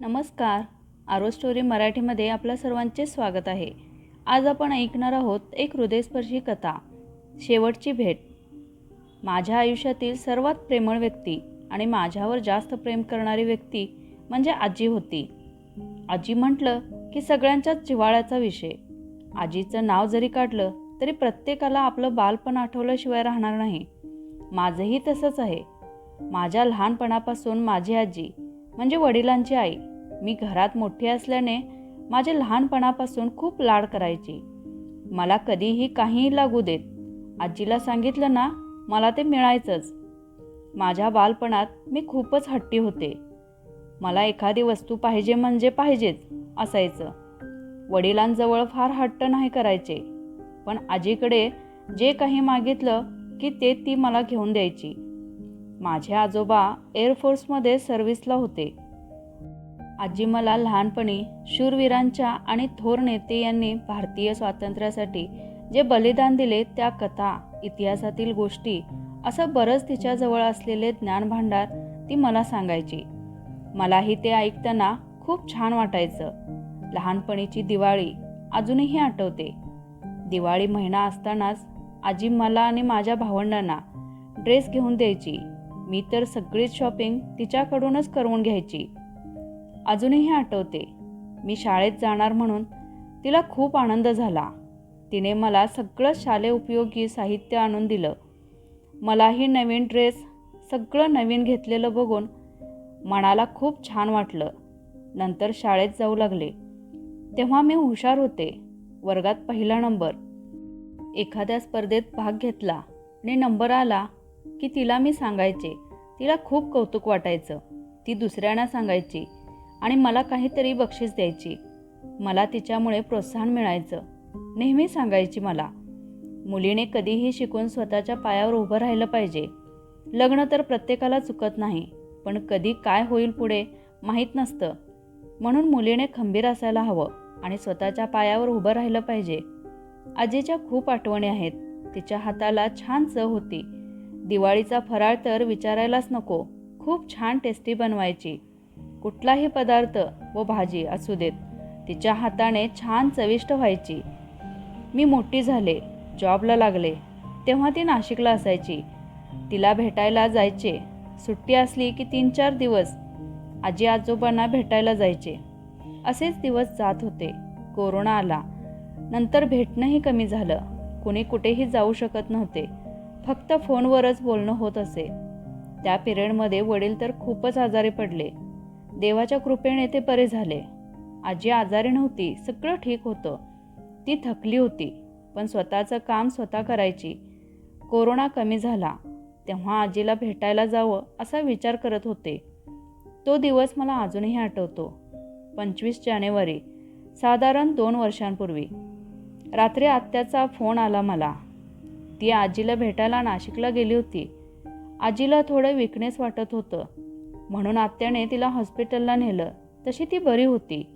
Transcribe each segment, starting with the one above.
नमस्कार. आरो स्टोरी मराठीमध्ये आपल्या सर्वांचे स्वागत आहे. आज आपण ऐकणार आहोत एक हृदयस्पर्शी कथा शेवटची भेट. माझ्या आयुष्यातील सर्वात प्रेमळ व्यक्ती आणि माझ्यावर जास्त प्रेम करणारी व्यक्ती म्हणजे आजी होती. आजी म्हटलं की सगळ्यांच्याच जिव्हाळ्याचा विषय. आजीचं नाव जरी काढलं तरी प्रत्येकाला आपलं बालपण आठवल्याशिवाय राहणार नाही. माझंही तसंच आहे. माझ्या लहानपणापासून माझी आजी म्हणजे वडिलांची आई. मी घरात मोठी असल्याने माझे लहानपणापासून खूप लाड करायची. मला कधीही काहीही लागू देत. आजीला सांगितलं ना मला ते मिळायचंच. माझ्या बालपणात मी खूपच हट्टी होते. मला एखादी वस्तू पाहिजे म्हणजे पाहिजेच असायचं. वडिलांजवळ फार हट्ट नाही करायचे. पण आजीकडे जे काही मागितलं की ते ती मला घेऊन द्यायची. माझे आजोबा एअरफोर्समध्ये सर्व्हिसला होते. आजी मला लहानपणी शूरवीरांच्या आणि थोर नेते यांनी भारतीय स्वातंत्र्यासाठी जे बलिदान दिले त्या कथा इतिहासातील गोष्टी असं बरंच तिच्याजवळ असलेले ज्ञानभांडार ती मला सांगायची. मलाही ते ऐकताना खूप छान वाटायचं. लहानपणीची दिवाळी अजूनही आठवते. दिवाळी महिना असतानाच आजी मला आणि माझ्या भावंडांना ड्रेस घेऊन द्यायची. मी तर सगळीच शॉपिंग तिच्याकडूनच करून घ्यायची. अजूनही आठवते. मी शाळेत जाणार म्हणून तिला खूप आनंद झाला. तिने मला सगळं शालेय उपयोगी साहित्य आणून दिलं. मलाही नवीन ड्रेस सगळं नवीन घेतलेलं बघून मनाला खूप छान वाटलं. नंतर शाळेत जाऊ लागले. तेव्हा मी हुशार होते. वर्गात पहिला नंबर. एखाद्या स्पर्धेत भाग घेतला आणि नंबर आला की तिला मी सांगायचे. तिला खूप कौतुक वाटायचं. ती दुसऱ्यांना सांगायची आणि मला काहीतरी बक्षीस द्यायची. मला तिच्यामुळे प्रोत्साहन मिळायचं. नेहमी सांगायची मला. मुलीने कधीही शिकून स्वतःच्या पायावर उभं राहिलं पाहिजे. लग्न तर प्रत्येकाला चुकत नाही पण कधी काय होईल पुढे माहीत नसतं. म्हणून मुलीने खंबीर असायला हवं आणि स्वतःच्या पायावर उभं राहिलं पाहिजे. आजीच्या खूप आठवणी आहेत. तिच्या हाताला छान चव होती. दिवाळीचा फराळ तर विचारायलाच नको. खूप छान टेस्टी बनवायची. कुठलाही पदार्थ व भाजी असू देत तिच्या हाताने छान चविष्ट व्हायची. मी मोठी झाले जॉबला लागले तेव्हा ती नाशिकला असायची. तिला भेटायला जायचे. सुट्टी असली की तीन चार दिवस आजी आजोबांना भेटायला जायचे. असेच दिवस जात होते. कोरोना आला. नंतर भेटणंही कमी झालं. कुणी कुठेही जाऊ शकत नव्हते. फक्त फोनवरच बोलणं होत असे. त्या पिरियडमध्ये वडील तर खूपच आजारी पडले. देवाच्या कृपेने ते बरे झाले. आजी आजारी नव्हती सगळं ठीक होतं. ती थकली होती पण स्वतःचं काम स्वतः करायची. कोरोना कमी झाला तेव्हा आजीला भेटायला जावं असा विचार करत होते. तो दिवस मला अजूनही आठवतो. पंचवीस जानेवारी साधारण दोन वर्षांपूर्वी. रात्री आत्याचा फोन आला मला. ती आजीला भेटायला नाशिकला गेली होती. आजीला थोडं विकनेस वाटत होतं. म्हणून आत्याने तिला हॉस्पिटलला नेलं. तशी ती बरी होती.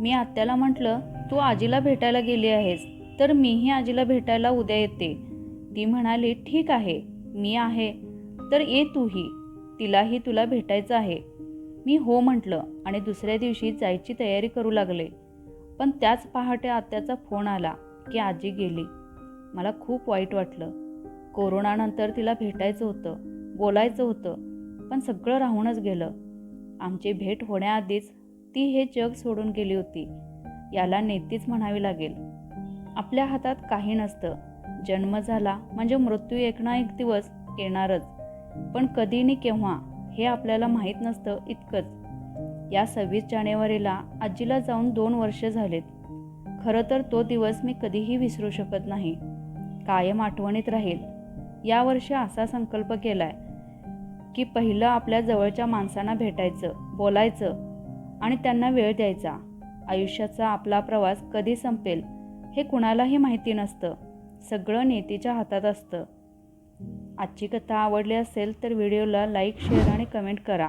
मी आत्याला म्हटलं तू आजीला भेटायला गेली आहेस तर मीही आजीला भेटायला उद्या येते. ती म्हणाली ठीक आहे मी आहे तर ये तूही. तिलाही तुला भेटायचं आहे. मी हो म्हटलं आणि दुसऱ्या दिवशी जायची तयारी करू लागले. पण त्याच पहाटे आत्याचा फोन आला की आजी गेली. मला खूप वाईट वाटलं. कोरोनानंतर तिला भेटायचं होतं बोलायचं होतं पण सगळं राहूनच गेलं. आमची भेट होण्याआधीच ती हे जग सोडून गेली होती. याला नेतीच म्हणावी लागेल. आपल्या हातात काही नसतं. जन्म झाला म्हणजे मृत्यू एक ना एक दिवस येणारच. पण कधी नि केव्हा हे आपल्याला माहीत नसतं इतकंच. या सव्वीस जानेवारीला आजीला जाऊन दोन वर्ष झालेत. खरं तर तो दिवस मी कधीही विसरू शकत नाही. कायम आठवणीत राहील. यावर्षी असा संकल्प केलाय की पहिलं आपल्या जवळच्या माणसांना भेटायचं बोलायचं आणि त्यांना वेळ द्यायचा. आयुष्याचा आपला प्रवास कधी संपेल हे कुणालाही माहिती नसतं. सगळं नेतीच्या हातात असतं. आजची कथा आवडली असेल तर व्हिडिओला लाईक शेअर आणि कमेंट करा.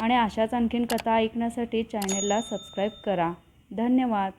आणि अशाच आणखीन कथा ऐकण्यासाठी चॅनलला सबस्क्राईब करा. धन्यवाद.